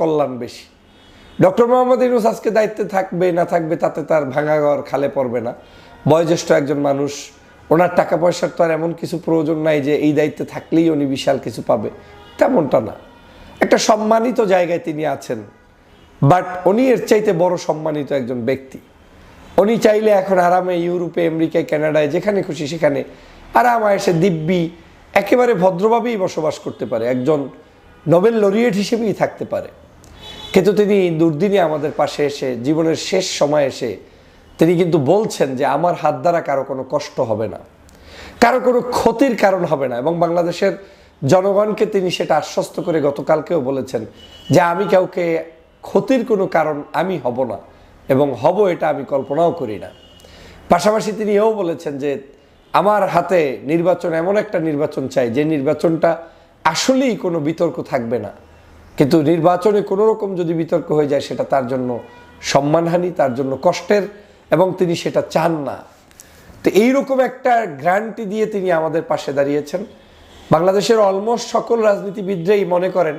কল্যাণ বেশি। ডক্টর মোহাম্মদ ইউনুস আজকে দায়িত্বে থাকবে, না থাকবে তাতে তার ভাঙা ঘর খালে পড়বে না। বয়োজ্যেষ্ঠ একজন মানুষ, ওনার টাকা পয়সার তো আর এমন কিছু প্রয়োজন নাই যে এই দায়িত্বে থাকলেই উনি বিশাল কিছু পাবে। তেমনটা না। একটা সম্মানিত জায়গায় তিনি আছেন, বাট উনি এর চাইতে বড় সম্মানিত একজন ব্যক্তি। উনি চাইলে এখন আরামে ইউরোপে, আমেরিকায়, কানাডায়, যেখানে খুশি সেখানে আরাম এসে দিব্যি, একেবারে ভদ্রভাবেই বসবাস করতে পারে। একজন নোবেল লরিয়েট হিসেবেই থাকতে পারে। কিন্তু তিনি দুর্দিনে আমাদের পাশে এসে, জীবনের শেষ সময় এসে তিনি কিন্তু বলছেন যে আমার হাত দ্বারা কারও কোনো কষ্ট হবে না, কারও কোনো ক্ষতির কারণ হবে না। এবং বাংলাদেশের জনগণকে তিনি সেটা আশ্বস্ত করে গতকালকেও বলেছেন যে আমি কাউকে ক্ষতির কোনো কারণ আমি হব না এবং হব এটা আমি কল্পনাও করি না। পাশাপাশি তিনি এও বলেছেন যে আমার হাতে নির্বাচন এমন একটা নির্বাচন চাই যে নির্বাচনটা আসলেই কোনো বিতর্ক থাকবে না। কিন্তু নির্বাচনে কোনো রকম যদি বিতর্ক হয়ে যায়, সেটা তার জন্য সম্মানহানি, তার জন্য কষ্টের, এবং তিনি সেটা চান না। তো এইরকম একটা গ্যারান্টি দিয়ে তিনি আমাদের পাশে দাঁড়িয়েছেন। বাংলাদেশের অলমোস্ট সকল রাজনীতিবিদরাই মনে করেন